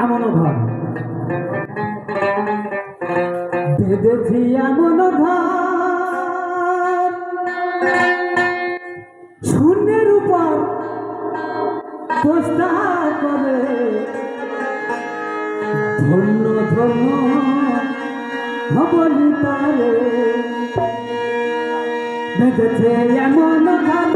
এমনও ঘর বেঁধেছি এমন ঘর শূন্যের উপর চেষ্টা করে। ধন্য তারে বেঁধেছে এমন ঘর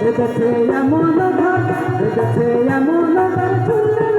দেখেছে এমন ধর দেখেছে এমন ধর ফুলের